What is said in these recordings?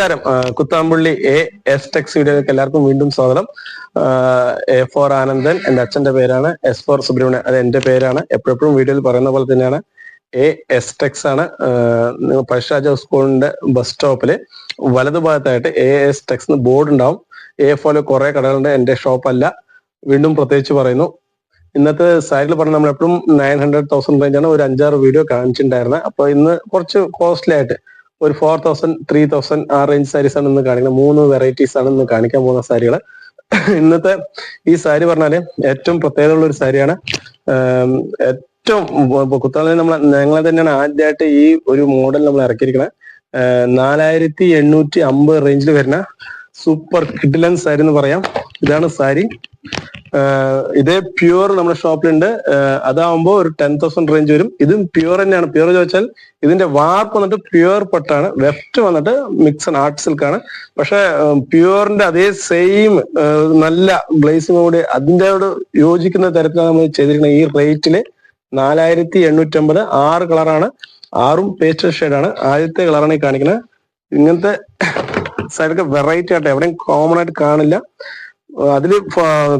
നമസ്കാരം. Kuthampully A S Tex വീഡിയോയിലേക്ക് എല്ലാവർക്കും വീണ്ടും സ്വാഗതം. എ ഫോർ ആനന്ദൻ എന്റെ അച്ഛന്റെ പേരാണ്. എസ് ഫോർ സുബ്രഹ്മണ്യൻ അത് എന്റെ പേരാണ്. എപ്പോഴെപ്പോഴും വീഡിയോയിൽ പറയുന്ന പോലെ തന്നെയാണ്. എ എസ് ടെക്സ് ആണ്. പഴശ്ശാജ സ്കൂളിന്റെ ബസ് സ്റ്റോപ്പിൽ വലതുഭാഗത്തായിട്ട് എ എസ് ടെക്സ് ബോർഡ് ഉണ്ടാവും. എ ഫോൽ കുറെ കടകളുണ്ട്. എന്റെ ഷോപ്പ് അല്ല. വീണ്ടും പ്രത്യേകിച്ച് പറയുന്നു. ഇന്നത്തെ സൈഡിൽ പറഞ്ഞ നമ്മൾ എപ്പോഴും നയൻ ഹൺഡ്രഡ് തൗസൻഡ് റേഞ്ച് ആണ്. ഒരു അഞ്ചാറ് വീഡിയോ കാണിച്ചിട്ടുണ്ടായിരുന്നത് അപ്പൊ ഇന്ന് കുറച്ച് കോസ്റ്റ്ലി ആയിട്ട് ഒരു ഫോർ തൗസൻഡ് ത്രീ തൗസൻഡ് ആ റേഞ്ച് സാരീസ് ആണ് ഇന്ന് കാണിക്കുന്നത്. മൂന്ന് വെറൈറ്റീസ് ആണ് ഇന്ന് കാണിക്കാൻ പോകുന്ന സാരികൾ ഇന്നത്തെ ഈ സാരി പറഞ്ഞാൽ ഏറ്റവും പ്രത്യേകത ഉള്ള ഒരു സാരിയാണ് ഏറ്റവും കുത്താളെ നമ്മൾ ഞങ്ങളെ തന്നെയാണ് ആദ്യമായിട്ട് ഈ ഒരു മോഡൽ നമ്മൾ ഇറക്കിയിരിക്കുന്നത് നാലായിരത്തി എണ്ണൂറ്റി അമ്പത് റേഞ്ചിൽ വരുന്ന സൂപ്പർ കിഡിലൻ സാരി എന്ന് പറയാം. ഇതാണ് സാരി. ഇതേ പ്യൂർ നമ്മുടെ ഷോപ്പിലുണ്ട്. അതാവുമ്പോൾ അതാവുമ്പോ ഒരു ടെൻ തൗസൻഡ് റേഞ്ച് വരും. ഇതും പ്യൂർ തന്നെയാണ്. പ്യൂർ ചോദിച്ചാൽ ഇതിന്റെ വാർപ്പ് വന്നിട്ട് പ്യൂർ പട്ടാണ്. വെഫ്റ്റ് വന്നിട്ട് മിക്സ് ആൻഡ് ആർട്ട് സിൽക്കാണ് പക്ഷെ പ്യൂറിന്റെ അതേ സെയിം നല്ല ഗ്ലേസിംഗ് കൂടി അതിന്റെ യോജിക്കുന്ന തരത്തിലാണ് നമ്മൾ ചെയ്തിരിക്കുന്നത്. ഈ റേറ്റിൽ നാലായിരത്തി എണ്ണൂറ്റി അമ്പത് ആറ് കളറാണ്. ആറും പേസ്റ്റൽ ഷെയ്ഡാണ്. ആദ്യത്തെ കളറാണ് ഈ കാണിക്കുന്നത്. ഇങ്ങനത്തെ സൈഡൊക്കെ വെറൈറ്റി ആയിട്ട് എവിടെയും കോമൺ ആയിട്ട് കാണില്ല. അതിൽ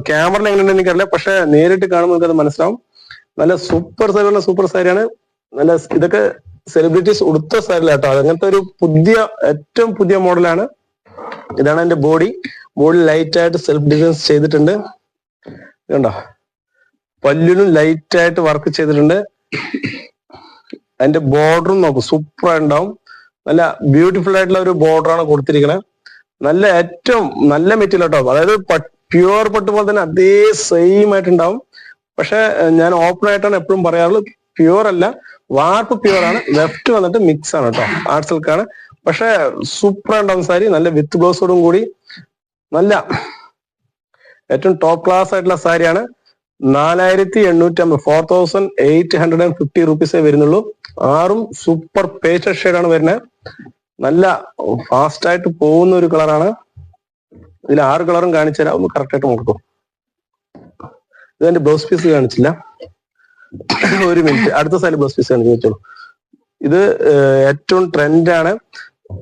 ക്യാമറയിൽ ഉണ്ടെന്ന് എനിക്കറിയില്ല. പക്ഷെ നേരിട്ട് കാണുമ്പോൾ നമുക്കത് മനസ്സിലാവും. നല്ല സൂപ്പർ സാരിയാണ് സൂപ്പർ സാരിയാണ് നല്ല ഇതൊക്കെ സെലിബ്രിറ്റീസ് ഉടുത്ത സാരിലാട്ടോ അങ്ങനത്തെ ഒരു പുതിയ ഏറ്റവും പുതിയ മോഡലാണ് ഇതാണ് എന്റെ ബോഡി ബോഡി ലൈറ്റ് ആയിട്ട് സെൽഫ് ഡിഫൻസ് ചെയ്തിട്ടുണ്ട്. കണ്ടോ? പല്ലിനും ലൈറ്റ് ആയിട്ട് വർക്ക് ചെയ്തിട്ടുണ്ട്. അതിന്റെ ബോർഡറും നോക്കും സൂപ്പർ ഉണ്ടാവും നല്ല ബ്യൂട്ടിഫുൾ ആയിട്ടുള്ള ഒരു ബോർഡറാണ് കൊടുത്തിരിക്കുന്നത് നല്ല ഏറ്റവും നല്ല മെറ്റീരിയൽ കേട്ടോ. അതായത് പ്യുവർ പട്ട് പോലെ തന്നെ അതേ സെയിം ആയിട്ടുണ്ടാവും. പക്ഷെ ഞാൻ ഓപ്പൺ ആയിട്ടാണ് എപ്പോഴും പറയാറുള്ളത് പ്യുവർ അല്ല. വാർപ്പ് പ്യുവർ ആണ്. ലെഫ്റ്റ് വന്നിട്ട് മിക്സ് ആണ് കേട്ടോ. ആർട്ട് സിൽക്കാണ് പക്ഷെ സൂപ്പർ ഉണ്ടാവും സാരി. നല്ല വിത്ത് ബ്ലൗസോടും കൂടി. നല്ല ഏറ്റവും ടോപ്പ് ക്ലാസ് ആയിട്ടുള്ള സാരിയാണ്. നാലായിരത്തി എണ്ണൂറ്റി അമ്പത് four thousand eight hundred and fifty റുപ്പീസേ വരുന്നുള്ളൂ. ആറും സൂപ്പർ പേസ്റ്റൽ ഷെയ്ഡാണ് വരുന്നത്. നല്ല ഫാസ്റ്റ് ആയിട്ട് പോകുന്ന ഒരു കളറാണ് ഇതിൽ ആറ് കളറും കാണിച്ചു തരാം. ഒന്ന് കറക്റ്റ് ആയിട്ട് നോക്കൂ എന്റെ ബ്ലൗസ് പീസ് കാണിച്ചില്ല. ഒരു മിനിറ്റ് അടുത്ത സ്ഥലം ബ്ലൗസ് പീസ് കാണിച്ചു ഇത് ഏറ്റവും ട്രെൻഡാണ്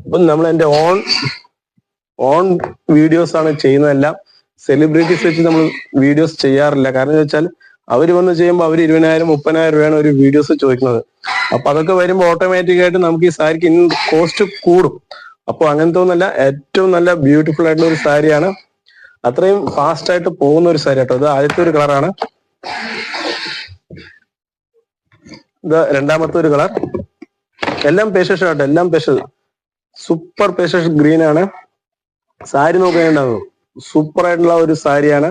ഇപ്പം നമ്മൾ എന്റെ ഓൺ ഓൺ വീഡിയോസ് ആണ് ചെയ്യുന്നതെല്ലാം. സെലിബ്രിറ്റീസ് വെച്ച് നമ്മൾ വീഡിയോസ് ചെയ്യാറില്ല. കാരണം എന്ന് വെച്ചാൽ അവർ വന്ന് ചെയ്യുമ്പോൾ അവർ ഇരുപതിനായിരം മുപ്പതിനായിരം രൂപയാണ് ഒരു വീഡിയോസ് ചോദിക്കുന്നത്. അപ്പൊ അതൊക്കെ വരുമ്പോൾ ഓട്ടോമാറ്റിക് ആയിട്ട് നമുക്ക് ഈ സാരിക്ക് ഇൻ കോസ്റ്റ് കൂടും. അപ്പൊ അങ്ങനത്തെ ഒന്നല്ല ഏറ്റവും നല്ല ബ്യൂട്ടിഫുൾ ആയിട്ടുള്ള ഒരു സാരിയാണ്. അത്രയും ഫാസ്റ്റ് ആയിട്ട് പോകുന്ന ഒരു സാരി കേട്ടോ ഇത് ആദ്യത്തെ ഒരു കളറാണ് ഇത് രണ്ടാമത്തെ ഒരു കളർ എല്ലാം പേഷ്യസ് ആട്ടോ എല്ലാം പേഷ്യസ് സൂപ്പർ പേഷ്യസ് ഗ്രീൻ ആണ്. സാരി നോക്കുകയുണ്ടാകും സൂപ്പർ ആയിട്ടുള്ള ഒരു സാരിയാണ്.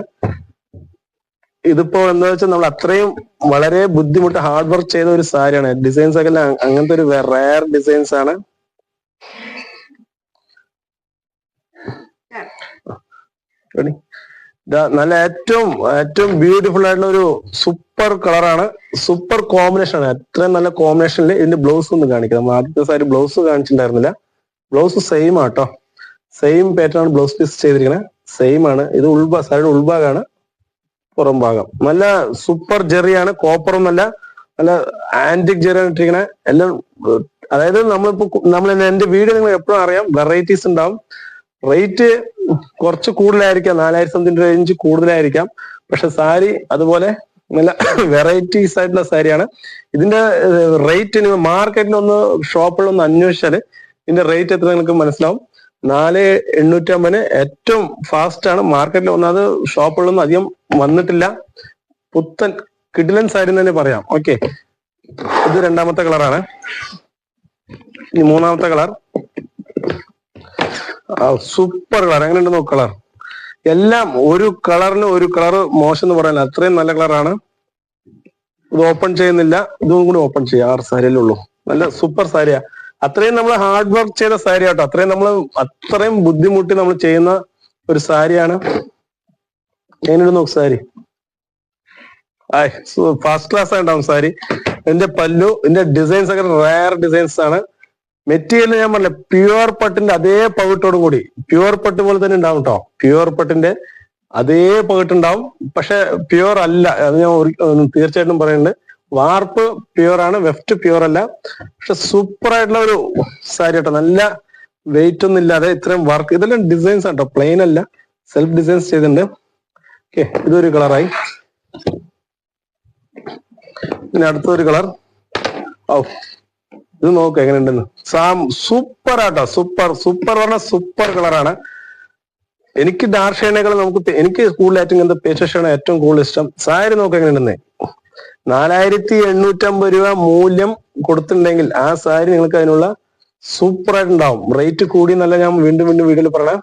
ഇതിപ്പോ എന്താ വെച്ചാൽ നമ്മൾ അത്രയും വളരെ ബുദ്ധിമുട്ട് ഹാർഡ് വർക്ക് ചെയ്ത ഒരു സാരിയാണ്. ഡിസൈൻസ് ഒക്കെ അങ്ങനത്തെ ഒരു റയർ ഡിസൈൻസ് ആണ്? നല്ല ഏറ്റവും ഏറ്റവും ബ്യൂട്ടിഫുൾ ആയിട്ടുള്ള ഒരു സൂപ്പർ കളറാണ് സൂപ്പർ കോമ്പിനേഷൻ ആണ്. അത്രയും നല്ല കോമ്പിനേഷനിൽ ഇതിന്റെ ബ്ലൗസ് ഒന്ന് കാണിക്കാം. നമ്മൾ ആദ്യത്തെ സാരി ബ്ലൗസ് കാണിച്ചിട്ടുണ്ടായിരുന്നില്ല. ബ്ലൗസ് സെയിം ആട്ടോ സെയിം പാറ്റേൺ ആണ് ബ്ലൗസ് പീസ് ചെയ്തിരിക്കുന്നത് സെയിം ആണ്. ഇത് ഉൾഭാ സാരിയുടെ ഉൾഭാഗമാണ് പുറം ഭാഗം. നല്ല സൂപ്പർ ജെറിയാണ് കോപ്പർ ഒന്നല്ല നല്ല ആന്റിക് ജെറിയാണ് ഇട്ടിരിക്കണേ. എല്ലാം അതായത് നമ്മളിപ്പോ നമ്മൾ എന്റെ വീഡിയോ നിങ്ങൾ എപ്പോഴും അറിയാം വെറൈറ്റീസ് ഉണ്ടാവും. റേറ്റ് കുറച്ച് കൂടുതലായിരിക്കാം നാലായിരം സംതിങ് റേഞ്ച് കൂടുതലായിരിക്കാം. പക്ഷെ സാരി അതുപോലെ നല്ല വെറൈറ്റീസ് ആയിട്ടുള്ള സാരിയാണ്. ഇതിന്റെ റേറ്റ് മാർക്കറ്റിൽ ഒന്ന് ഷോപ്പിലൊന്ന് അന്വേഷിച്ചാൽ ഇതിന്റെ റേറ്റ് എത്ര നിങ്ങൾക്ക് മനസ്സിലാവും. നാല് എണ്ണൂറ്റമ്പതിന് ഏറ്റവും ഫാസ്റ്റ് ആണ്. മാർക്കറ്റിൽ ഒന്നാമത് ഷോപ്പുകളൊന്നും അധികം വന്നിട്ടില്ല. പുത്തൻ കിഡിലൻ സാരി തന്നെ പറയാം. ഓക്കെ ഇത് രണ്ടാമത്തെ കളറാണ് ഇനി മൂന്നാമത്തെ കളർ സൂപ്പർ കളർ എങ്ങനെയുണ്ട് നോക്ക് കളർ എല്ലാം ഒരു കളറിന് ഒരു കളർ മോശം എന്ന് പറയാൻ അത്രയും നല്ല കളറാണ് ഇത് ഓപ്പൺ ചെയ്യുന്നില്ല. ഇതും കൂടി ഓപ്പൺ ചെയ്യാം. ആറ് സാരിയല്ലേ ഉള്ളൂ. നല്ല സൂപ്പർ സാരിയാ. അത്രയും നമ്മൾ ഹാർഡ് വർക്ക് ചെയ്ത സാരി ആട്ടോ. അത്രയും നമ്മൾ അത്രയും ബുദ്ധിമുട്ടി നമ്മൾ ചെയ്യുന്ന ഒരു സാരിയാണ് എങ്ങനെയുണ്ട് നോക്ക് സാരി ആയ് ഫസ്റ്റ് ക്ലാസ് ആയിട്ടാവും സാരി ഇതിന്റെ പല്ലു ഇതിന്റെ ഡിസൈൻസ് ഒക്കെ റയർ ഡിസൈൻസ് ആണ്. മെറ്റീരിയൽ ഞാൻ പറഞ്ഞില്ല പ്യുവർ പട്ടിന്റെ അതേ പകിട്ടോടും കൂടി. പ്യുവർ പട്ട് പോലെ തന്നെ ഉണ്ടാവും കേട്ടോ പ്യുവർ പട്ടിന്റെ അതേ പകിട്ടുണ്ടാവും. പക്ഷെ പ്യുവർ അല്ല. അത് ഞാൻ തീർച്ചയായിട്ടും പറയുന്നുണ്ട്. വാർപ്പ് പ്യുവർ ആണ് വെഫ്റ്റ് പ്യുവർ അല്ല. പക്ഷെ സൂപ്പർ ആയിട്ടുള്ള ഒരു സാരി കേട്ടോ നല്ല വെയിറ്റ് ഒന്നും ഇല്ലാതെ ഇത്രയും വർക്ക് ഇതെല്ലാം ഡിസൈൻസ് ആണ് കേട്ടോ പ്ലെയിൻ അല്ല. സെൽഫ് ഡിസൈൻസ് ചെയ്തിട്ടുണ്ട്. ഓക്കെ ഇതൊരു കളറായി പിന്നെ അടുത്തൊരു കളർ ഓ ഇത് നോക്ക് എങ്ങനെയുണ്ടെന്ന്. സാം സൂപ്പർ ആട്ടോ. സൂപ്പർ സൂപ്പർ പറഞ്ഞ സൂപ്പർ കളറാണ് എനിക്ക് ഷെയ്ഡിനേക്കാൾ നമുക്ക് എനിക്ക് കൂടുതലായിട്ട് ഇങ്ങനത്തെ പേസ്റ്റ് ഏറ്റവും കൂടുതൽ ഇഷ്ടം. സാരി നോക്ക് എങ്ങനെയുണ്ടെന്നേ. നാലായിരത്തി എണ്ണൂറ്റമ്പത് രൂപ മൂല്യം കൊടുത്തിട്ടുണ്ടെങ്കിൽ ആ സാരി നിങ്ങൾക്ക് അതിനുള്ള സൂപ്പർ ആയിട്ടുണ്ടാവും റേറ്റ് കൂടി എന്നല്ല ഞാൻ വീണ്ടും വീണ്ടും വീഡിയോയിൽ പറയണേ.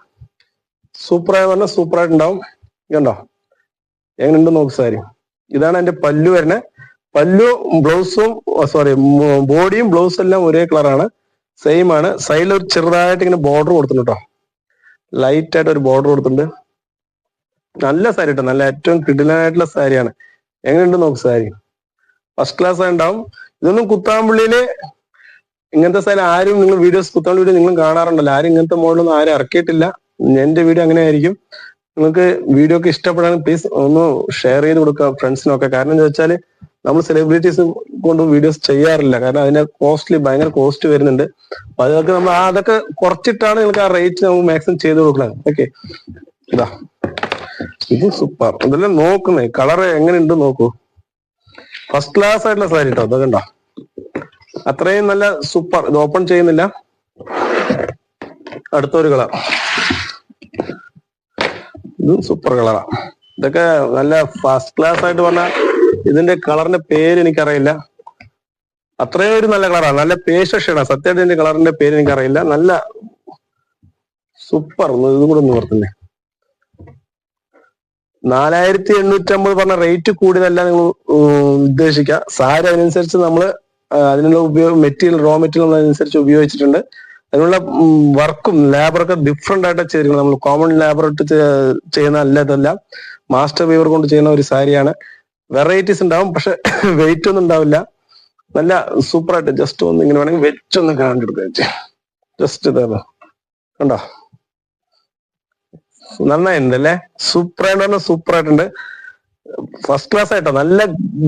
സൂപ്പർ ആയി പറഞ്ഞാൽ സൂപ്പർ ആയിട്ടുണ്ടാവും കണ്ടോ? എങ്ങനെയുണ്ട് നോക്ക് സാരി. ഇതാണ് എന്റെ പല്ലു വരണേ പല്ലു ബ്ലൗസും സോറി ബോഡിയും ബ്ലൗസും എല്ലാം ഒരേ കളറാണ്. സെയിം ആണ്. സൈഡിൽ ഒരു ചെറുതായിട്ട് ഇങ്ങനെ ബോർഡർ കൊടുത്തിട്ടുണ്ട് കേട്ടോ. ലൈറ്റ് ആയിട്ട് ഒരു ബോർഡർ കൊടുത്തിട്ടുണ്ട്. നല്ല സാരി കേട്ടോ. നല്ല ഏറ്റവും കിടിലനായിട്ടുള്ള സാരിയാണ്. എങ്ങനെയുണ്ട് നോക്ക് സാരി? ഫസ്റ്റ് ക്ലാസ് ഉണ്ടാവും ഇതൊന്നും കുത്താമ്പള്ളിയിൽ ഇങ്ങനത്തെ സ്ഥലം ആരും നിങ്ങൾ വീഡിയോസ് കുത്താമ്പള്ളി വീഡിയോ നിങ്ങൾ കാണാറുണ്ടല്ലോ. ആരും ഇങ്ങനത്തെ മോഡലൊന്നും ആരും ഇറക്കിയിട്ടില്ല. എന്റെ വീഡിയോ അങ്ങനെ ആയിരിക്കും നിങ്ങൾക്ക് വീഡിയോ ഒക്കെ ഇഷ്ടപ്പെടാൻ പ്ലീസ് ഒന്ന് ഷെയർ ചെയ്ത് കൊടുക്കുക ഫ്രണ്ട്സിനൊക്കെ കാരണം എന്താ വെച്ചാൽ നമ്മൾ സെലിബ്രിറ്റീസ് കൊണ്ട് വീഡിയോസ് ചെയ്യാറില്ല. കാരണം അതിന്റെ കോസ്റ്റ്ലി ഭയങ്കര കോസ്റ്റ് വരുന്നുണ്ട്. അപ്പൊ അതൊക്കെ നമ്മൾ അതൊക്കെ കുറച്ചിട്ടാണ് നിങ്ങൾക്ക് ആ റേറ്റ് നമുക്ക് മാക്സിമം ചെയ്ത് കൊടുക്കണം ഓക്കെ ഇതാ. ഇത് സൂപ്പർ ഇതെല്ലാം നോക്കുന്നേ. കളർ എങ്ങനെയുണ്ട് നോക്കൂ. ഫസ്റ്റ് ക്ലാസ് ആയിട്ടുള്ള സാരി കേട്ടോ അത് കണ്ടോ? അത്രയും നല്ല സൂപ്പർ ഇത് ഓപ്പൺ ചെയ്യുന്നില്ല. അടുത്തൊരു കളർ ഇത് സൂപ്പർ കളറാ ഇതൊക്കെ നല്ല ഫസ്റ്റ് ക്ലാസ് ആയിട്ട് പറഞ്ഞാൽ ഇതിന്റെ കളറിന്റെ പേര് എനിക്കറിയില്ല. അത്രയും ഒരു നല്ല കളറാണ് നല്ല പേശ ഷെയ്ഡാണ് സത്യമായിട്ട് ഇതിന്റെ കളറിന്റെ പേര് എനിക്കറിയില്ല. നല്ല സൂപ്പർ ഇതും കൂടെ ഒന്ന് ഓർത്തുന്നേ നാലായിരത്തി എണ്ണൂറ്റി അമ്പത് പറഞ്ഞ റേറ്റ് കൂടിയതല്ല നിങ്ങൾ ഉദ്ദേശിക്കുക. സാരി അതിനനുസരിച്ച് നമ്മൾ അതിനുള്ള ഉപയോഗം മെറ്റീരിയൽ റോ മെറ്റീരിയൽ അതിനനുസരിച്ച് ഉപയോഗിച്ചിട്ടുണ്ട്. അതിനുള്ള വർക്കും ലാബറൊക്കെ ഡിഫറെന്റ് ആയിട്ട് ചെയ്തിരിക്കുന്നത്. നമ്മൾ കോമൺ ചെ- ചെയ്യുന്ന അല്ല ഇതല്ല മാസ്റ്റർ വീവർ കൊണ്ട് ചെയ്യുന്ന ഒരു സാരിയാണ്. വെറൈറ്റീസ് ഉണ്ടാവും പക്ഷെ വെയിറ്റ് ഒന്നും ഉണ്ടാവില്ല. നല്ല സൂപ്പർ ആയിട്ട് ജസ്റ്റ് ഒന്ന് ഇങ്ങനെ വേണമെങ്കിൽ വെച്ചൊന്ന് കാണിച്ചെടുക്കുക ജസ്റ്റ് ഇതാ. കണ്ടോ? നന്നായിട്ടുണ്ട് അല്ലേ? സൂപ്പർ ആയിട്ട് പറഞ്ഞാൽ സൂപ്പർ ആയിട്ടുണ്ട് ഫസ്റ്റ് ക്ലാസ് ആയിട്ടോ? നല്ല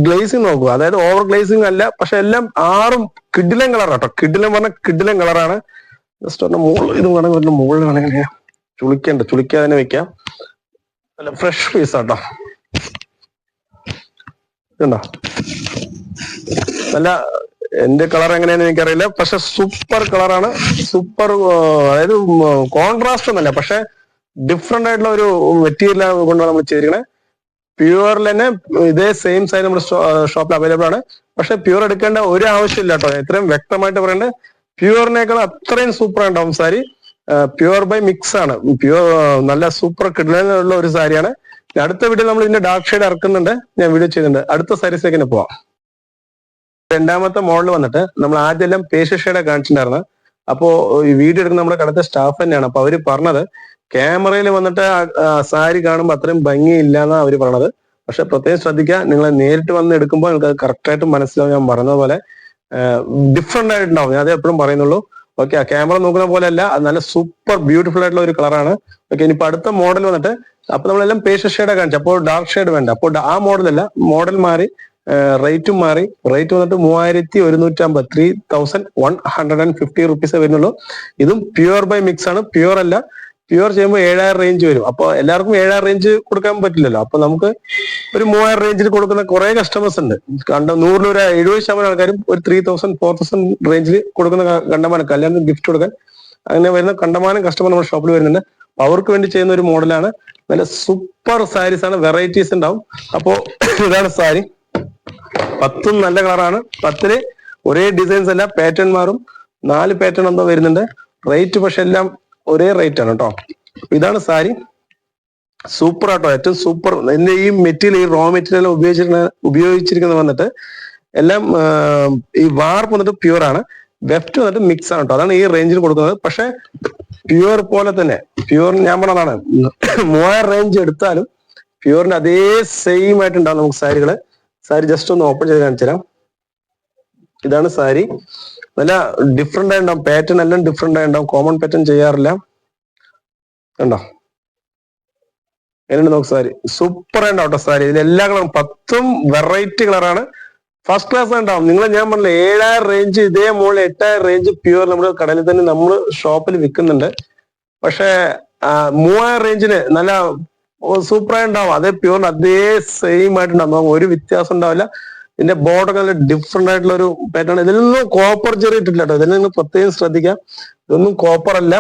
ഗ്ലേസിങ് നോക്കുക. അതായത് ഓവർ ഗ്ലേസിങ് അല്ല പക്ഷെ എല്ലാം ആറും കിഡിലൻ കളർ കേട്ടോ കിഡിലൻ പറഞ്ഞ കിഡിലൻ കളറാണ് ജസ്റ്റ് പറഞ്ഞ മുകളിൽ ഇത് വേണമെങ്കിൽ മുകളിൽ വേണമെങ്കിൽ ചുളിക്കണ്ട. ചുളിക്കാതെ തന്നെ വെക്കാം. നല്ല ഫ്രഷ് പീസ് ആട്ടോ. ഇതുണ്ടോ? നല്ല എന്റെ കളർ എങ്ങനെയാന്ന് എനിക്കറിയില്ല. പക്ഷെ സൂപ്പർ കളറാണ് സൂപ്പർ അതായത് കോൺട്രാസ്റ്റ് ഒന്നല്ല പക്ഷെ ഡിഫറെന്റ് ആയിട്ടുള്ള ഒരു മെറ്റീരിയൽ കൊണ്ടാണ് നമ്മൾ ചെയ്തിരിക്കുന്നത് പ്യുവറിൽ തന്നെ ഇതേ സെയിം സൈസ് നമ്മുടെ ഷോപ്പിൽ അവൈലബിൾ ആണ്. പക്ഷെ പ്യുവർ എടുക്കേണ്ട ഒരു ആവശ്യമില്ല കേട്ടോ. ഇത്രയും വ്യക്തമായിട്ട് പറയേണ്ടത് പ്യുവറിനേക്കാൾ അത്രയും സൂപ്പർ ആണ് ഉണ്ടാവും സാരി. പ്യുവർ ബൈ മിക്സ് ആണ്. പ്യുവർ നല്ല സൂപ്പർ കിടലുള്ള ഒരു സാരിയാണ്. അടുത്ത വീഡിയോ നമ്മൾ ഇതിന്റെ ഡാർക്ക് ഷെയ്ഡ് ഇറക്കുന്നുണ്ട്. ഞാൻ വീഡിയോ ചെയ്യുന്നുണ്ട്. അടുത്ത സാരീസിലേക്ക് തന്നെ പോവാം. രണ്ടാമത്തെ മോഡൽ വന്നിട്ട് നമ്മൾ ആദ്യം എല്ലാം ഷെയ്ഡ് കാണിച്ചിട്ടുണ്ടായിരുന്നു. അപ്പോ ഈ വീഡിയോ എടുക്കുന്ന നമ്മുടെ കടത്തെ സ്റ്റാഫ് തന്നെയാണ്. അപ്പൊ അവർ പറഞ്ഞത് ക്യാമറയിൽ വന്നിട്ട് സാരി കാണുമ്പോൾ അത്രയും ഭംഗിയില്ല എന്നാണ് അവർ പറഞ്ഞത് പക്ഷെ പ്രത്യേകം ശ്രദ്ധിക്കുക നിങ്ങൾ നേരിട്ട് വന്ന് എടുക്കുമ്പോൾ നിങ്ങൾക്ക് കറക്റ്റ് ആയിട്ട് മനസ്സിലാവും. ഞാൻ പറഞ്ഞതുപോലെ പോലെ ഡിഫറെന്റ് ആയിട്ടുണ്ടാവും. ഞാൻ അത് എപ്പോഴും പറയുന്നുള്ളൂ. ഓക്കെ ആ ക്യാമറ നോക്കുന്ന പോലെ അല്ല അത് നല്ല സൂപ്പർ ബ്യൂട്ടിഫുൾ ആയിട്ടുള്ള ഒരു കളറാണ് ഓക്കെ ഇനിയിപ്പോ അടുത്ത മോഡൽ വന്നിട്ട് അപ്പൊ നമ്മളെല്ലാം പേസ്റ്റ് ഷെയ്ഡ് കാണിച്ചു. അപ്പോൾ ഡാർക്ക് ഷെയ്ഡ് വേണ്ട. അപ്പോൾ ആ മോഡൽ അല്ല മോഡൽ മാറി റേറ്റും മാറി. റേറ്റ് വന്നിട്ട് മൂവായിരത്തി ഒരുന്നൂറ്റി അമ്പത് three thousand one hundred and fifty rupees വരുന്നുള്ളൂ. ഇതും പ്യുവർ ബൈ മിക്സ് ആണ്. പ്യുവർ അല്ല. പ്യുവർ ചെയ്യുമ്പോൾ ഏഴായിരം റേഞ്ച് വരും. അപ്പൊ എല്ലാവർക്കും ഏഴായിരം റേഞ്ച് കൊടുക്കാൻ പറ്റില്ലല്ലോ. അപ്പൊ നമുക്ക് ഒരു മൂവായിരം റേഞ്ചിൽ കൊടുക്കുന്ന കുറെ കസ്റ്റമേഴ്സ് ഉണ്ട്. കണ്ട നൂറിൽ ഒരു എഴുപത് ശതമാനം ആൾക്കാരും ഒരു ത്രീ തൗസൻഡ് ഫോർ തൗസൻഡ് റേഞ്ചിൽ കൊടുക്കുന്ന കണ്ടമാനം കല്യാണം ഗിഫ്റ്റ് കൊടുക്കാൻ. അങ്ങനെ വരുന്ന കണ്ടമാനം കസ്റ്റമർ നമ്മുടെ ഷോപ്പിൽ വരുന്നുണ്ട്. അവർക്ക് വേണ്ടി ചെയ്യുന്ന ഒരു മോഡലാണ് നല്ല സൂപ്പർ സാരീസ് ആണ്. വെറൈറ്റീസ് ഉണ്ടാവും. അപ്പോ ഇതാണ് സാരി പത്തും നല്ല കളറാണ് പത്തിൽ ഒരേ ഡിസൈൻസ് അല്ല പാറ്റേൺ മാറും. നാല് പാറ്റേൺ എന്തോ വരുന്നുണ്ട്. റേറ്റ് പക്ഷെ എല്ലാം ഒരേ റേറ്റ് ആണ് കേട്ടോ ഇതാണ് സാരി. സൂപ്പർ ആട്ടോ. ഏറ്റവും സൂപ്പർ ഇതിന്റെ ഈ മെറ്റീരിയൽ ഈ റോ മെറ്റീരിയൽ ഉപയോഗിച്ചിരിക്കുന്ന ഉപയോഗിച്ചിരിക്കുന്നത് വന്നിട്ട് എല്ലാം ഈ വാർപ്പ് വന്നിട്ട് പ്യുവർ ആണ്. വെഫ്റ്റ് വന്നിട്ട് മിക്സ് ആണ് കേട്ടോ അതാണ് ഈ റേഞ്ചിൽ കൊടുക്കുന്നത്. പക്ഷെ പ്യുവർ പോലെ തന്നെ പ്യുവർ ഞാൻ പറഞ്ഞതാണ് മൂവായിരം റേഞ്ച് എടുത്താലും പ്യുവറിന്റെ അതേ സെയിം ആയിട്ടുണ്ടാവും നമുക്ക് സാരികൾ. സാരി ജസ്റ്റ് ഒന്ന് ഓപ്പൺ ചെയ്ത് കാണിച്ചു തരാം ഇതാണ് സാരി. നല്ല ഡിഫറെന്റ് ആയിട്ടുണ്ടാവും. പാറ്റേൺ എല്ലാം ഡിഫറെന്റ് ആയിട്ടുണ്ടാവും. കോമൺ പാറ്റേൺ ചെയ്യാറില്ല. കണ്ടോ? എങ്ങനെയുണ്ട് നോക്ക് സാരി. സൂപ്പർ ആയിട്ടുണ്ടാവും കേട്ടോ സാരി. ഇതിൽ എല്ലാ കളറും പത്തും വെറൈറ്റി കളറാണ് ഫസ്റ്റ് ക്ലാസ് ഉണ്ടാവും നിങ്ങൾ ഞാൻ പറഞ്ഞില്ല ഏഴായിരം റേഞ്ച് ഇതേ മുകളിൽ എട്ടായിരം റേഞ്ച് പ്യുവർ നമ്മുടെ കടലിൽ തന്നെ നമ്മൾ ഷോപ്പിൽ വിൽക്കുന്നുണ്ട്. പക്ഷേ മൂവായിരം റേഞ്ചിന് നല്ല സൂപ്പറായി ഉണ്ടാവും അതേ പ്യുവർ അതേ സെയിം ആയിട്ടുണ്ടാവും. ഒരു വ്യത്യാസം ഉണ്ടാവില്ല. ഇതിന്റെ ബോർഡർ നല്ല ഡിഫറെന്റ് ആയിട്ടുള്ള ഒരു പാറ്റേൺ ഇതിലൊന്നും കോപ്പർ ഇട്ടില്ല കേട്ടോ ഇതിൽ നിങ്ങൾ പ്രത്യേകം ശ്രദ്ധിക്കാം. ഇതൊന്നും കോപ്പർ അല്ല.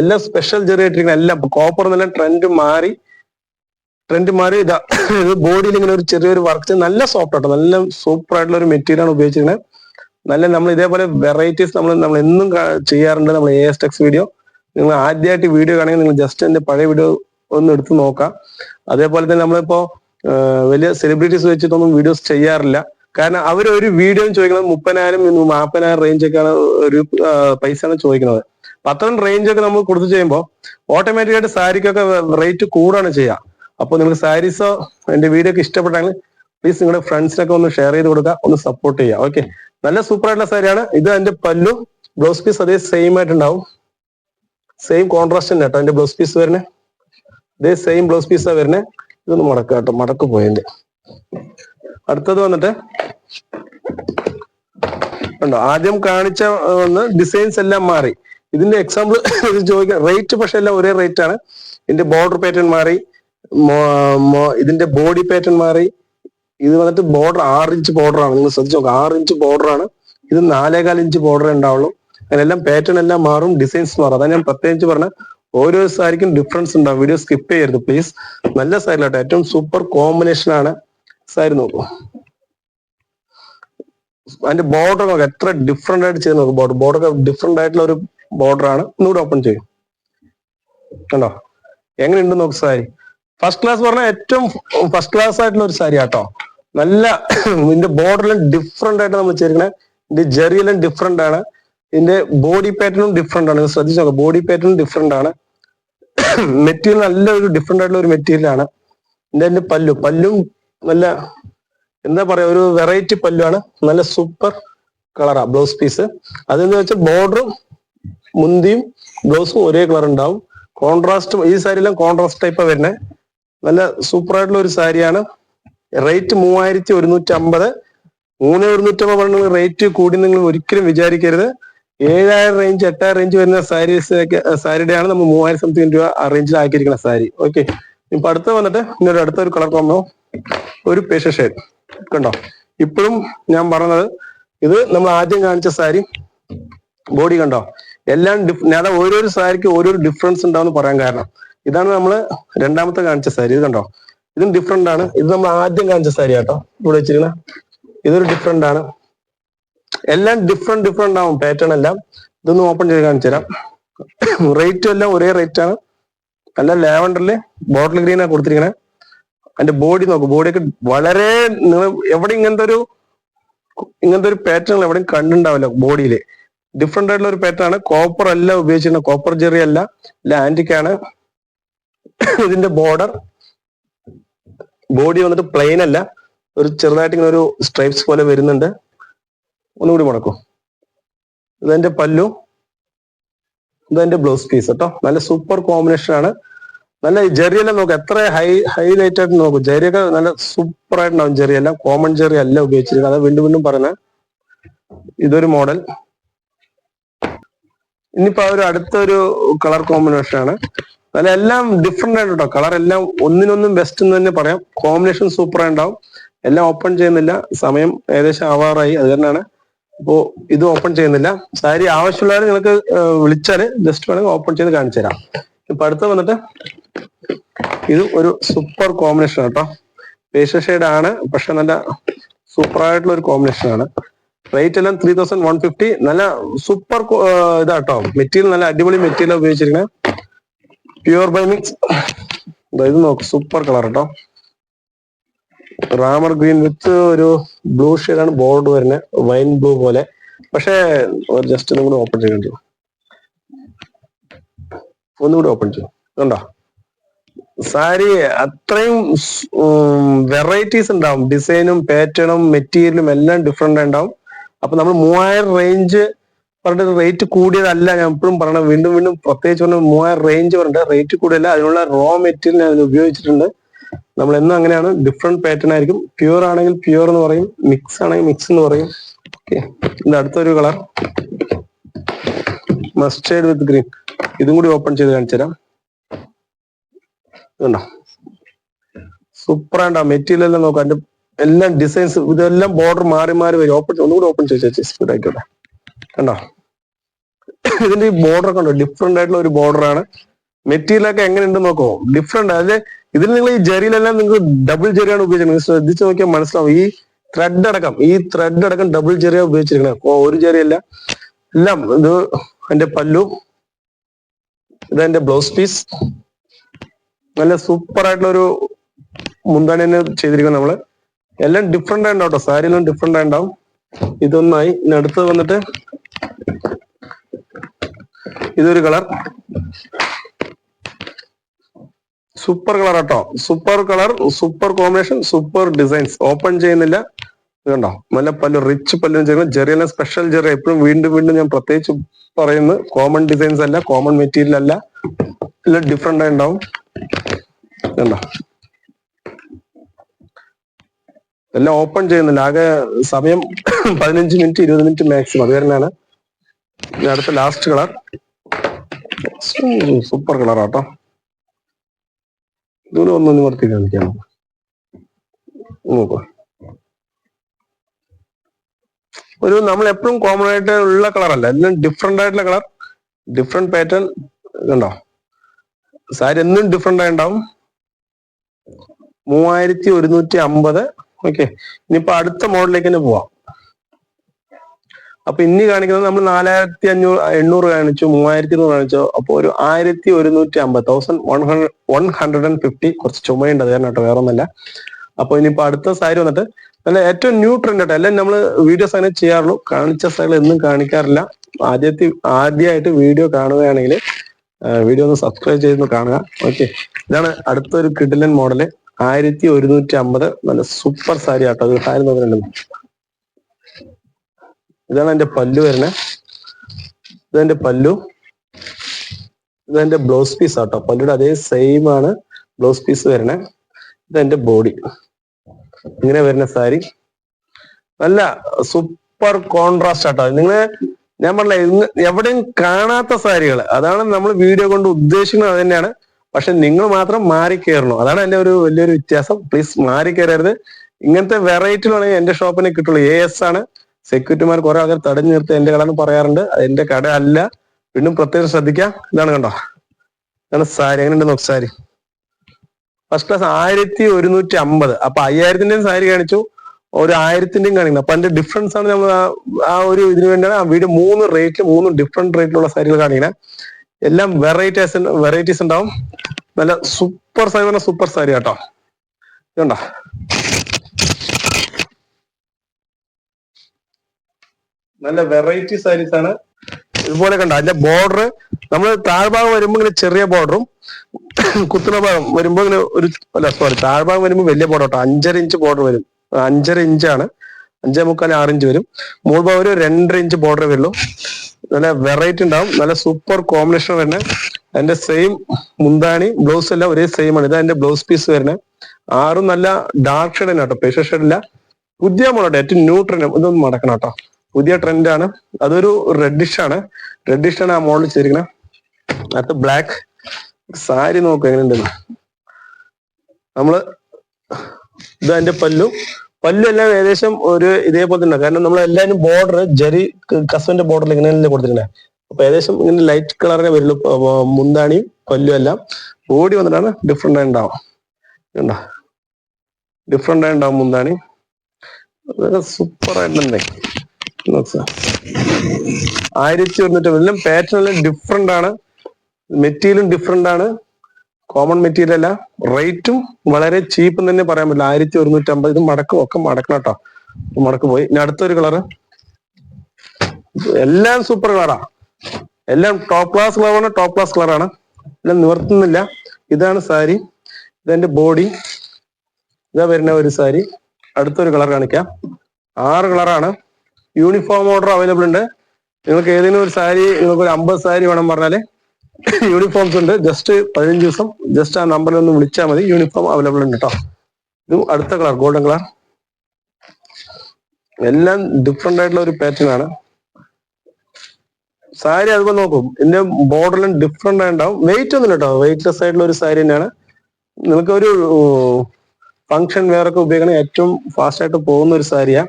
എല്ലാം സ്പെഷ്യൽ ഇട്ടിരിക്കണം എല്ലാം. കോപ്പർ നല്ല ട്രെൻഡ് മാറി. ട്രെൻഡ് മാറി. ഇതാ ബോഡിയിൽ ഇങ്ങനെ ഒരു ചെറിയൊരു വർക്ക് നല്ല സോഫ്റ്റ് ആട്ടോ. നല്ല സൂപ്പർ ആയിട്ടുള്ള ഒരു മെറ്റീരിയൽ ആണ് ഉപയോഗിച്ചിരിക്കുന്നത്. നല്ല നമ്മൾ ഇതേപോലെ വെറൈറ്റീസ് നമ്മൾ നമ്മൾ എന്നും ചെയ്യാറുണ്ട്. നമ്മൾ എ എസ് ടെക്സ് വീഡിയോ നിങ്ങൾ ആദ്യമായിട്ട് വീഡിയോ കാണുകയാണെങ്കിൽ നിങ്ങൾ ജസ്റ്റ് എന്റെ പഴയ വീഡിയോ ഒന്ന് എടുത്ത് നോക്കാം. അതേപോലെ തന്നെ നമ്മളിപ്പോ വലിയ സെലിബ്രിറ്റീസ് വെച്ചിട്ടൊന്നും വീഡിയോസ് ചെയ്യാറില്ല. കാരണം അവർ ഒരു വീഡിയോ ചോദിക്കുന്നത് മുപ്പതിനായിരം നാൽപ്പതിനായിരം റേഞ്ച് ഒക്കെയാണ് ഒരു പൈസയാണ് ചോദിക്കുന്നത്. അത്രയും റേഞ്ച് ഒക്കെ നമ്മൾ കൊടുത്തു ചെയ്യുമ്പോൾ ഓട്ടോമാറ്റിക് ആയിട്ട് സാരിക്കൊക്കെ റേറ്റ് കൂടാണ് ചെയ്യുക. അപ്പോൾ നിങ്ങൾക്ക് സാരീസോ എന്റെ വീഡിയോ ഒക്കെ ഇഷ്ടപ്പെട്ടെങ്കിൽ പ്ലീസ് നിങ്ങളുടെ ഫ്രണ്ട്സിനൊക്കെ ഒന്ന് ഷെയർ ചെയ്ത് കൊടുക്കുക ഒന്ന് സപ്പോർട്ട് ചെയ്യുക. ഓക്കെ നല്ല സൂപ്പർ ആയിട്ടുള്ള സാരിയാണ്. ഇത് എന്റെ പല്ലു ബ്ലൗസ് പീസ് അതേ സെയിം ആയിട്ടുണ്ടാവും. സെയിം കോൺട്രാസ്റ്റ് തന്നെ കേട്ടോ എന്റെ ബ്ലൗസ് പീസ് വരുന്നത്. ഇതേ സെയിം ബ്ലൗസ് പീസാണ് വരുന്നത്. ഇതൊന്ന് മടക്കാട്ടോ മടക്ക് പോയതിന്റെ അടുത്തത് വന്നിട്ട് ഉണ്ടോ ആദ്യം കാണിച്ച ഒന്ന് ഡിസൈൻസ് എല്ലാം മാറി. ഇതിന്റെ എക്സാമ്പിൾ ചോദിക്കാം. റേറ്റ് പക്ഷെ എല്ലാം ഒരേ റേറ്റ് ആണ്. ഇതിന്റെ ബോർഡർ പാറ്റേൺ മാറി ഇതിന്റെ ബോഡി പാറ്റേൺ മാറി. ഇത് വന്നിട്ട് ബോർഡർ ആറ് ഇഞ്ച് ബോർഡർ ആണ്. നിങ്ങൾ ശ്രദ്ധിച്ചു നോക്കുക ആറ് ഇഞ്ച് ബോർഡർ ആണ്. ഇത് നാലേകാൽ ഇഞ്ച് ബോർഡർ ഉണ്ടാവുള്ളൂ. അങ്ങനെല്ലാം പാറ്റേൺ എല്ലാം മാറും ഡിസൈൻസ് മാറും. അതാണ് ഞാൻ പ്രത്യേകിച്ച് പറഞ്ഞ ഓരോ സാരിക്കും ഡിഫറൻസ് ഉണ്ടാവും. വീഡിയോ സ്കിപ്പ് ചെയ്യരുത് പ്ലീസ് നല്ല സാരിലാട്ടെ ഏറ്റവും സൂപ്പർ കോമ്പിനേഷൻ ആണ് സാരി നോക്കൂ. അതിന്റെ ബോർഡർ നോക്കാം. എത്ര ഡിഫറെന്റ് ആയിട്ട് ചെയ്ത് നോക്കും ബോർഡർ ബോർഡർ ഡിഫറെന്റ് ആയിട്ടുള്ള ഒരു ബോർഡർ ആണ്. ഒന്നുകൂടെ ഓപ്പൺ ചെയ്യും. കണ്ടോ? എങ്ങനെയുണ്ട് നോക്ക് സാരി? ഫസ്റ്റ് ക്ലാസ് പറഞ്ഞാൽ ഏറ്റവും ഫസ്റ്റ് ക്ലാസ് ആയിട്ടുള്ള ഒരു സാരി ആട്ടോ നല്ല ഇതിന്റെ ബോർഡറിലും ഡിഫറെന്റ് ആയിട്ട് നമ്മൾ ചേർക്കണേ ഇതിന്റെ ജെറിയെല്ലാം ഡിഫറെന്റ് ആണ്. ഇതിന്റെ ബോഡി പാറ്റേണും ഡിഫറെന്റ് ആണ്. ശ്രദ്ധിച്ചു നോക്കാം. ബോഡി പാറ്റേണും ഡിഫറെന്റ് ആണ്. മെറ്റീരിയൽ നല്ല ഒരു ഡിഫറെന്റ് ആയിട്ടുള്ള ഒരു ഇതിന്റെ തന്നെ പല്ലു പല്ലും നല്ല എന്താ പറയാ ഒരു വെറൈറ്റി പല്ലുമാണ് നല്ല സൂപ്പർ കളറാ ബ്ലൗസ് പീസ് അതെന്ന് വെച്ചാൽ ബോർഡറും മുന്തിയും ബ്ലൗസും ഒരേ കളർ ഉണ്ടാവും കോൺട്രാസ്റ്റ് ഈ സാരി എല്ലാം കോൺട്രാസ്റ്റ് ടൈപ്പാ വരുന്നത് നല്ല സൂപ്പർ ആയിട്ടുള്ള ഒരു സാരിയാണ് റേറ്റ് മൂവായിരത്തി ഒരുന്നൂറ്റി അമ്പത് മൂന്ന് ഒരുന്നൂറ്റമ്പത് റേറ്റ് കൂടി നിങ്ങൾ ഒരിക്കലും വിചാരിക്കരുത്. ഏഴായിരം റേഞ്ച് എട്ടായിരം റേഞ്ച് വരുന്ന സാരീസ് സാരിയുടെ ആണ് നമ്മൾ മൂവായിരം സംതിങ് രൂപ ആ റേഞ്ചിൽ ആക്കിയിരിക്കുന്ന സാരി. ഓക്കെ ഇപ്പൊ അടുത്ത വന്നിട്ട് ഇന്നൊരു അടുത്ത ഒരു കളർ വന്നു ഒരു പേശ ഷെയ്ഡ് കണ്ടോ? ഇപ്പോഴും ഞാൻ പറഞ്ഞത് ഇത് നമ്മൾ ആദ്യം കാണിച്ച സാരി ബോഡി കണ്ടോ? എല്ലാം ഞാൻ ഓരോരോ സാരിക്ക് ഓരോരോ ഡിഫറൻസ് ഉണ്ടാവും പറയാൻ കാരണം. ഇതാണ് നമ്മൾ രണ്ടാമത്തെ കാണിച്ച സാരി. ഇത് കണ്ടോ? ഇതും ഡിഫറെന്റ് ആണ്. ഇത് നമ്മൾ ആദ്യം കാണിച്ച സാരി കേട്ടോ ഇവിടെ വെച്ചിരിക്കുന്ന ഇതൊരു ഡിഫറെന്റ് ആണ്. എല്ലാം ഡിഫറെന്റ് ഡിഫറെന്റ് ആവും. പാറ്റേൺ എല്ലാം. ഇതൊന്ന് ഓപ്പൺ ചെയ്ത് കാണിച്ചു തരാം. റേറ്റ് എല്ലാം ഒരേ റേറ്റ് ആണ്. നല്ല ലാവണ്ടറിൽ ബോട്ടിൽ ഗ്രീനാണ് കൊടുത്തിരിക്കണേ. അതിന്റെ ബോഡി നോക്കും. ബോഡിയൊക്കെ വളരെ നിങ്ങൾ എവിടെ ഇങ്ങനത്തെ ഒരു ഇങ്ങനത്തെ ഒരു പാറ്റേൺ എവിടെയും കണ്ടുണ്ടാവില്ല ബോഡിയിൽ ഡിഫറെന്റ് ആയിട്ടുള്ള ഒരു പാറ്റേൺ ആണ്. കോപ്പർ അല്ല ഉപയോഗിച്ചിരുന്നത് കോപ്പർ ജെറി അല്ല. ലാൻഡിക്കാണ് ഇതിന്റെ ബോർഡർ ബോഡി വന്നിട്ട് പ്ലെയിൻ അല്ല. ഒരു ചെറുതായിട്ട് ഇങ്ങനെ ഒരു സ്ട്രൈപ്സ് പോലെ വരുന്നുണ്ട്. ഒന്നുകൂടി മുടക്കൂ. ഇതെന്റെ പല്ലു. ഇതെന്റെ ബ്ലൗസ് പീസ് കേട്ടോ. നല്ല സൂപ്പർ കോമ്പിനേഷൻ ആണ്. നല്ല ജെറിയെല്ലാം നോക്കും എത്ര ഹൈ ഹൈലൈറ്റ് ആയിട്ട് നോക്കും. ജെറിയൊക്കെ നല്ല സൂപ്പർ ആയിട്ടുണ്ടാവും ജെറിയെല്ലാം കോമൺ ജെറി അല്ല ഉപയോഗിച്ചിരിക്കുന്നത്. അത് വീണ്ടും വീണ്ടും പറഞ്ഞ ഇതൊരു മോഡൽ ഇനിയിപ്പോ ഒരു അടുത്തൊരു കളർ കോമ്പിനേഷൻ ആണ്. നല്ല എല്ലാം ഡിഫറെന്റ് ആയിട്ട് കേട്ടോ കളർ എല്ലാം ഒന്നിനൊന്നും ബെസ്റ്റ് എന്ന് തന്നെ പറയാം. കോമ്പിനേഷൻ സൂപ്പർ ഉണ്ടാവും എല്ലാം ഓപ്പൺ ചെയ്യുന്നില്ല. സമയം ഏകദേശം ആവാറായി അത് തന്നെയാണ് അപ്പോ ഇത് ഓപ്പൺ ചെയ്യുന്നില്ല. സാരി ആവശ്യമുള്ളവർ നിങ്ങൾക്ക് വിളിച്ചാൽ ജസ്റ്റ് വേണമെങ്കിൽ ഓപ്പൺ ചെയ്ത് കാണിച്ചു തരാം. ഇപ്പൊ അടുത്ത് വന്നിട്ട് ഇത് ഒരു സൂപ്പർ കോമ്പിനേഷൻ കേട്ടോ പേശ ഷെയ്ഡ് ആണ് പക്ഷെ നല്ല സൂപ്പർ ആയിട്ടുള്ള ഒരു കോമ്പിനേഷൻ ആണ്. റേറ്റ് എല്ലാം ത്രീ തൗസൻഡ് വൺ ഫിഫ്റ്റി നല്ല സൂപ്പർ ഇതാട്ടോ മെറ്റീരിയൽ നല്ല അടിപൊളി മെറ്റീരിയൽ ഉപയോഗിച്ചിരിക്കുന്നത്. പ്യുവർ ബൈ മിക്സ് ഇത് നോക്ക് സൂപ്പർ കളർ കേട്ടോ റാമർ ഗ്രീൻ വിത്ത് ഒരു ബ്ലൂ ആണ് ബോർഡ് വരുന്നത് വൈൻ ബ്ലൂ പോലെ. പക്ഷേ ജസ്റ്റ് ഒന്നും കൂടി ഓപ്പൺ ചെയ്യണ്ടോ? ഒന്നും ഒന്നുകൂടി ഓപ്പൺ ചെയ്യും. കണ്ടോ? സാരി അത്രയും വെറൈറ്റീസ് ഉണ്ടാവും. ഡിസൈനും പാറ്റേണും മെറ്റീരിയലും എല്ലാം ഡിഫറെന്റ് ഉണ്ടാവും അപ്പൊ നമ്മൾ മൂവായിരം റേഞ്ച് പറഞ്ഞിട്ട് റേറ്റ് കൂടിയതല്ല ഞാൻ എപ്പോഴും പറയണം വീണ്ടും വീണ്ടും പ്രത്യേകിച്ച് പറഞ്ഞ മൂവായിരം റേഞ്ച് പറഞ്ഞിട്ട് റേറ്റ് കൂടിയല്ല അതിനുള്ള റോ മെറ്റീരിയൽ ഞാൻ ഉപയോഗിച്ചിട്ടുണ്ട്. നമ്മൾ എന്നും അങ്ങനെയാണ്. ഡിഫറെന്റ് പാറ്റേൺ ആയിരിക്കും. പ്യുവർ ആണെങ്കിൽ പ്യുവർ എന്ന് പറയും. മിക്സ് ആണെങ്കിൽ മിക്സ് എന്ന് പറയും. ഓക്കെ ഇത് അടുത്തൊരു കളർ മസ്റ്റേഡ് വിത്ത് ഗ്രീൻ ഇതും കൂടി ഓപ്പൺ ചെയ്ത് കാണിച്ചു തരാം. സൂപ്പർ ആണ്ടാ മെറ്റീരിയൽ എല്ലാം നോക്കാം. അതിന്റെ എല്ലാം ഡിസൈൻസ് ഇതെല്ലാം ബോർഡർ മാറി മാറി വരും. ഓപ്പൺ ഒന്നുകൂടി ഓപ്പൺ ചെയ്ത് സ്പീഡ് ആയിക്കോട്ടെ. കണ്ടോ? ഇതിന്റെ ഈ ബോർഡർ കണ്ടോ ഡിഫറെന്റ് ആയിട്ടുള്ള ഒരു ബോർഡർ ആണ്. മെറ്റീരിയൽ ഒക്കെ എങ്ങനെ ഉണ്ട് നോക്കോ ഡിഫറെന്റ് അതായത് ഇതിൽ നിങ്ങൾ ഈ ജെറിയിലെല്ലാം നിങ്ങൾക്ക് ഡബിൾ ജെറിയാണ് ഉപയോഗിച്ചത് നിങ്ങൾ ശ്രദ്ധിച്ചു നോക്കിയാൽ മനസ്സിലാവും. ഈ ത്രെഡ് അടക്കം ഈ ത്രെഡ് അടക്കം ഡബിൾ ജെറിയാണ് ഉപയോഗിച്ചിരിക്കുന്നത്. ഒരു ജെറിയല്ല. എല്ലാം ഇത് എന്റെ പല്ലു ഇതെന്റെ ബ്ലൗസ് പീസ് നല്ല സൂപ്പർ ആയിട്ടുള്ള ഒരു മുന്താണി തന്നെ ചെയ്തിരിക്കുന്നത് നമ്മൾ. എല്ലാം ഡിഫറെന്റ് ആയിട്ടോ കേട്ടോ സാരിയെല്ലാം ഡിഫറെന്റ് ആയിണ്ടാവും. ഇതൊന്നായി. ഇനി അടുത്തത് വന്നിട്ട് ഇതൊരു കളർ സൂപ്പർ കളർ കേട്ടോ super colour super combination super designs open ചെയ്യുന്നില്ല. കണ്ടോ നല്ല പല്ലു റിച്ച് പല്ലും ചെയ്യുന്നത് ജെറിയെല്ലാം സ്പെഷ്യൽ ജെറി എപ്പോഴും വീണ്ടും വീണ്ടും ഞാൻ പ്രത്യേകിച്ച് പറയുന്നത് കോമൺ ഡിസൈൻസ് അല്ല കോമൺ മെറ്റീരിയൽ അല്ല. എല്ലാം ഡിഫറെന്റ് ഉണ്ടാവും. കണ്ടോ എല്ലാം ഓപ്പൺ ചെയ്യുന്നില്ല. ആകെ സമയം പതിനഞ്ച് മിനിറ്റ് ഇരുപത് മിനിറ്റ് മാക്സിമം അത് കാരണമാണ് അടുത്ത ലാസ്റ്റ് കളർ സൂപ്പർ കളർ ആട്ടോ. ഇതുകൂടെ ഒന്ന് നിവർത്തി കാണിക്കാം നോക്കൂ. ഒരു നമ്മൾ എപ്പോഴും കോമൺ ആയിട്ട് ഉള്ള കളർ അല്ല. എല്ലാം ഡിഫറെന്റ് ആയിട്ടുള്ള കളർ ഡിഫറെന്റ് പാറ്റേൺ കണ്ടോ? സാരി എന്നും ഡിഫറെന്റ് ആയിണ്ടാവും. മൂവായിരത്തി ഒരുന്നൂറ്റി അമ്പത്. ഓക്കെ ഇനിയിപ്പോ അടുത്ത മോഡലിലേക്ക് തന്നെ പോവാം. അപ്പൊ ഇനി കാണിക്കുന്നത് നമ്മൾ നാലായിരത്തി അഞ്ഞൂറ് എണ്ണൂറ് കാണിച്ചു മൂവായിരത്തി ഇരുന്നൂറ് കാണിച്ചു. അപ്പൊ ഒരു ആയിരത്തി ഒരുന്നൂറ്റി അമ്പത് thousand one hundred one hundred and fifty കുറച്ച് ചുമയുണ്ട് അത് കേട്ടോ വേറെ ഒന്നല്ല അപ്പൊ ഇനിയിപ്പോ അടുത്ത സാരി വന്നിട്ട് നല്ല ഏറ്റവും ന്യൂ ട്രെൻഡ് കേട്ടോ. എല്ലാം നമ്മൾ വീഡിയോസ് അങ്ങനെ ചെയ്യാറുള്ളൂ. കാണിച്ച സാരികൾ എന്നും കാണിക്കാറില്ല. ആദ്യത്തെ ആദ്യമായിട്ട് വീഡിയോ കാണുകയാണെങ്കിൽ വീഡിയോ ഒന്ന് സബ്സ്ക്രൈബ് ചെയ്തൊന്ന് കാണുക. ഓക്കെ ഇതാണ് അടുത്തൊരു കിഡിലൻ മോഡൽ. ആയിരത്തി ഒരുന്നൂറ്റി അമ്പത് നല്ല സൂപ്പർ സാരി ആട്ടോ അത് സാരി നോക്കുന്നുണ്ട്. ഇതാണ് എന്റെ പല്ലു വരുന്നത് ഇതെന്റെ പല്ലു. ഇതെന്റെ ബ്ലൗസ് പീസ് ആട്ടോ. പല്ലുടെ അതേ സെയിം ആണ് ബ്ലൗസ് പീസ് വരണേ ഇതെന്റെ ബോഡി ഇങ്ങനെ വരുന്ന സാരി. നല്ല സൂപ്പർ കോൺട്രാസ്റ്റ് ആട്ടോ. നിങ്ങൾ ഞാൻ പറഞ്ഞ എവിടെയും കാണാത്ത സാരികൾ അതാണ് നമ്മൾ വീഡിയോ കൊണ്ട് ഉദ്ദേശിക്കുന്നത് അത് തന്നെയാണ്. പക്ഷെ നിങ്ങൾ മാത്രം മാറി കയറണം അതാണ് എന്റെ ഒരു വലിയൊരു വ്യത്യാസം. പ്ലീസ് മാറി കയറരുത് ഇങ്ങനത്തെ വെറൈറ്റികളാണെങ്കിൽ എന്റെ ഷോപ്പിനെ കിട്ടുള്ളൂ. എ എസ് ആണ്. സെക്യൂരിറ്റിമാർ കുറെ ആൾക്കാർ തടഞ്ഞു നിർത്തി എന്റെ കട എന്ന് പറയാറുണ്ട്. അത് എന്റെ കട അല്ല വീണ്ടും പ്രത്യേകം ശ്രദ്ധിക്കാം ഇതാണ് കണ്ടോ? ഇതാണ് സാരി. എങ്ങനെയുണ്ട് നോക്ക് സാരി? ഫസ്റ്റ് ക്ലാസ് ആയിരത്തി ഒരുന്നൂറ്റി അമ്പത് അപ്പൊ അയ്യായിരത്തിന്റെയും സാരി കാണിച്ചു. ഒരു ആയിരത്തിന്റെയും കാണിക്കുന്നത് അപ്പൊ അതിന്റെ ഡിഫറൻസ് ആണ് നമ്മൾ ആ ഒരു ഇതിന് വേണ്ടിയാണ് ആ വീട് മൂന്ന് റേറ്റിൽ മൂന്ന് ഡിഫറെന്റ് റേറ്റിലുള്ള സാരികൾ കാണിക്കുന്നത് എല്ലാം വെറൈറ്റീസ് വെറൈറ്റീസ് ഉണ്ടാവും. നല്ല സൂപ്പർ സാരി പറഞ്ഞ സൂപ്പർ സാരി കേട്ടോ ഇതുണ്ടോ? നല്ല വെറൈറ്റി സാരീസ് ആണ്. ഇതുപോലെ കണ്ട അതിന്റെ ബോർഡർ നമ്മൾ താഴ്ഭാഗം വരുമ്പോ ഇങ്ങനെ ചെറിയ ബോർഡറും കുത്തുന്ന ഭാഗം വരുമ്പോ ഇങ്ങനെ ഒരു അല്ല സോറി താഴ്ഭാഗം വരുമ്പോ വലിയ ബോർഡർ കേട്ടോ അഞ്ചര ഇഞ്ച് ബോർഡർ വരും. അഞ്ചര ഇഞ്ചാണ് അഞ്ചേ മുക്കാൽ ആറ് ഇഞ്ച് വരും. മൂന്ന് ഭാഗം ഒരു രണ്ടര ഇഞ്ച് ബോർഡർ വരുള്ളൂ. നല്ല വെറൈറ്റി ഉണ്ടാവും. നല്ല സൂപ്പർ കോമ്പിനേഷൻ വരുന്നത് അതിന്റെ സെയിം മുന്താണി ബ്ലൗസ് എല്ലാം ഒരേ സെയിം ആണ്. ഇത് അതിന്റെ ബ്ലൗസ് പീസ് വരുന്നത് ആറും നല്ല ഡാർക്ക് ഷെയ്ഡ് തന്നെ കേട്ടോ പേഷ്യൽ ഷെയ്ഡ് ഇല്ല. പുതിയ മോഡൽ ഏറ്റവും ന്യൂട്രൻ ഇതൊന്നും മടക്കണം കേട്ടോ. പുതിയ ട്രെൻഡ് ആണ്. അതൊരു റെഡിഷ് ആണ്. റെഡിഷ് ആണ് ആ മോഡൽ ചെയ്തിരിക്കുന്നത് അടുത്ത ബ്ലാക്ക് സാരി നോക്കുക എങ്ങനെയുണ്ടെന്ന്. നമ്മൾ ഇത് അതിന്റെ പല്ലു. പല്ലു എല്ലാം ഏകദേശം ഒരു ഇതേപോലെ തന്നെ. കാരണം നമ്മൾ എല്ലാവരും ബോർഡർ ജെറി കസവിന്റെ ബോർഡറിൽ ഇങ്ങനെ കൊടുത്തിട്ടുണ്ട് അപ്പൊ ഏകദേശം ഇങ്ങനെ ലൈറ്റ് കളറിനെ വരുള്ളൂ. മുന്താണിയും പല്ലും എല്ലാം. ബോഡി വന്നിട്ടാണ് ഡിഫറെന്റ് ആയി ഉണ്ടാവും കണ്ടോ? ഡിഫറെന്റ് ആയി ഉണ്ടാവും മുന്താണി. സൂപ്പർ ആയിട്ടുണ്ടേ ആയിരത്തി ഒരുന്നൂറ്റി എല്ലാം പാറ്റേൺ എല്ലാം ഡിഫറെന്റ് ആണ്. മെറ്റീരിയലും ഡിഫറെന്റ് ആണ്. കോമൺ മെറ്റീരിയൽ അല്ല. റേറ്റും വളരെ ചീപ്പ് എന്ന് തന്നെ പറയാൻ പറ്റില്ല. ആയിരത്തി ഒരുന്നൂറ്റി അമ്പത്. ഇത് മടക്കും ഒക്കെ മടക്കണം കേട്ടോ. മടക്ക് പോയി. ഇനി അടുത്തൊരു കളറ് എല്ലാം സൂപ്പർ കളറാ എല്ലാം ടോപ്പ് ക്ലാസ് കളറാണ് ടോപ്പ് ക്ലാസ് കളറാണ് എല്ലാം നിവർത്തുന്നില്ല. ഇതാണ് സാരി. ഇതെന്റെ ബോഡി ഇതാ വരുന്ന ഒരു സാരി. അടുത്തൊരു കളർ കാണിക്കാം. ആറ് കളറാണ് യൂണിഫോം ഓർഡർ അവൈലബിൾ ഉണ്ട്. നിങ്ങൾക്ക് ഏതെങ്കിലും ഒരു സാരി നിങ്ങൾക്ക് ഒരു അമ്പത് സാരി വേണം പറഞ്ഞാൽ യൂണിഫോംസ് ഉണ്ട്. ജസ്റ്റ് പതിനഞ്ച് ദിവസം ജസ്റ്റ് ആ നമ്പറിൽ ഒന്ന് വിളിച്ചാൽ മതി. യൂണിഫോം അവൈലബിൾ ഉണ്ട് കേട്ടോ ഇത് അടുത്ത കളർ ഗോൾഡൻ കളർ എല്ലാം ഡിഫറെന്റ് ആയിട്ടുള്ള ഒരു പാറ്റേൺ ആണ്. സാരി അതുപോലെ നോക്കും. ഇതിന്റെ ബോർഡറിലും ഡിഫറെന്റ് ആയിട്ടുണ്ടാവും വെയിറ്റ് ഒന്നും കേട്ടോ വെയിറ്റ്ലെസ് ആയിട്ടുള്ള ഒരു സാരി തന്നെയാണ്. നിങ്ങൾക്ക് ഒരു ഫങ്ഷൻ വേറൊക്കെ ഉപയോഗിക്കണ ഏറ്റവും ഫാസ്റ്റ് ആയിട്ട് പോകുന്ന ഒരു സാരിയാ.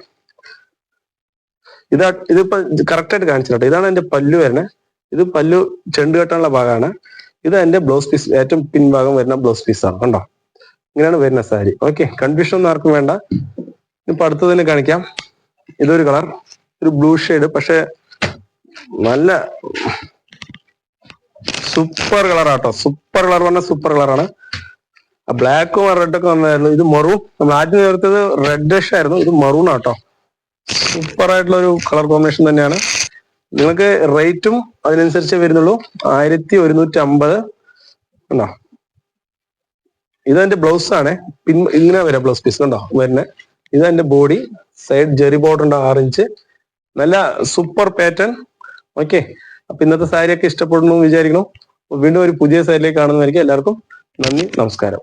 ഇതാ ഇതിപ്പോ കറക്റ്റ് ആയിട്ട് ഇതാണ് എന്റെ പല്ലു വരുന്നത്. ഇത് പല്ലു ചെണ്ട് കെട്ടാനുള്ള ഭാഗമാണ്. ഇത് എന്റെ ബ്ലൗസ് പീസ് ഏറ്റവും പിൻഭാഗം വരുന്ന ബ്ലൗസ് പീസാണ് കണ്ടോ? ഇങ്ങനെയാണ് വരുന്ന സാരി. ഓക്കെ കൺഫ്യൂഷൻ ഒന്നും ആർക്കും വേണ്ട. ഇപ്പൊ അടുത്തത് തന്നെ കാണിക്കാം. ഇതൊരു കളർ ഒരു ബ്ലൂ ഷെയ്ഡ് പക്ഷെ നല്ല സൂപ്പർ കളർ ആട്ടോ. സൂപ്പർ കളർ പറഞ്ഞ സൂപ്പർ കളറാണ് ബ്ലാക്കും റെഡൊക്കെ വന്നായിരുന്നു. ഇത് മറൂൺ നമ്മൾ ആദ്യം ചേർത്തത് റെഡിഷ് ആയിരുന്നു. ഇത് മറൂൺ ആട്ടോ. സൂപ്പർ ആയിട്ടുള്ള ഒരു കളർ കോമ്പിനേഷൻ തന്നെയാണ്. നിങ്ങൾക്ക് റേറ്റും അതിനനുസരിച്ച് വരുന്നുള്ളൂ. ആയിരത്തി ഒരുന്നൂറ്റി അമ്പത് ഉണ്ടോ ഇത് എന്റെ ബ്ലൗസ് ആണ്. പിൻ ഇങ്ങനെ വരാം ബ്ലൗസ് പീസ് കണ്ടോ? വരുന്നത് എന്റെ ബോഡി സൈഡ് ജെറി ബോർഡർ ഉണ്ട് ആറ് ഇഞ്ച് നല്ല സൂപ്പർ പാറ്റേൺ ഓക്കെ അപ്പൊ ഇന്നത്തെ സാരിയൊക്കെ ഇഷ്ടപ്പെടുന്നു വിചാരിക്കണം വീണ്ടും ഒരു പുതിയ സാരിയിലേക്ക് കാണുന്നതായിരിക്കും. എല്ലാവർക്കും നന്ദി നമസ്കാരം.